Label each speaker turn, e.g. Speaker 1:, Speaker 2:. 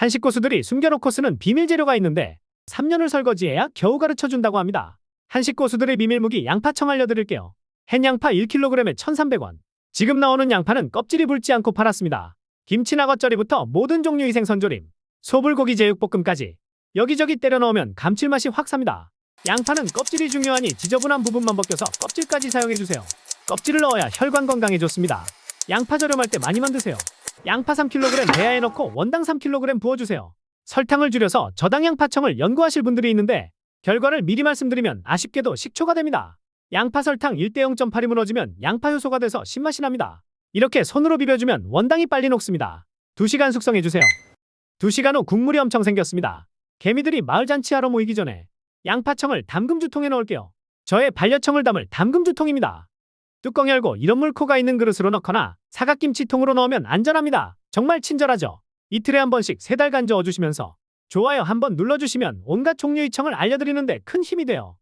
Speaker 1: 한식 고수들이 숨겨놓고 쓰는 비밀 재료가 있는데 3년을 설거지해야 겨우 가르쳐 준다고 합니다. 한식 고수들의 비밀 무기 양파청 알려드릴게요. 햇양파 1kg에 1,300원. 지금 나오는 양파는 껍질이 붉지 않고 팔았습니다. 김치나 겉절이부터 모든 종류의 생선조림, 소불고기 제육볶음까지 여기저기 때려 넣으면 감칠맛이 확 삽니다. 양파는 껍질이 중요하니 지저분한 부분만 벗겨서 껍질까지 사용해주세요. 껍질을 넣어야 혈관 건강에 좋습니다. 양파 저렴할 때 많이 만드세요. 양파 3kg 대야에 넣고 원당 3kg 부어주세요. 설탕을 줄여서 저당 양파청을 연구하실 분들이 있는데 결과를 미리 말씀드리면 아쉽게도 식초가 됩니다. 양파 설탕 1대 0.8이 무너지면 양파 효소가 돼서 신맛이 납니다. 이렇게 손으로 비벼주면 원당이 빨리 녹습니다. 2시간 숙성해주세요. 2시간 후 국물이 엄청 생겼습니다. 개미들이 마을 잔치하러 모이기 전에 양파청을 담금주통에 넣을게요. 저의 반려청을 담을 담금주통입니다. 뚜껑 열고 이런 물코가 있는 그릇으로 넣거나 사각김치통으로 넣으면 안전합니다. 정말 친절하죠? 이틀에 한 번씩 세 달간 저어주시면서 좋아요 한번 눌러주시면 온갖 종류의 청을 알려드리는데 큰 힘이 돼요.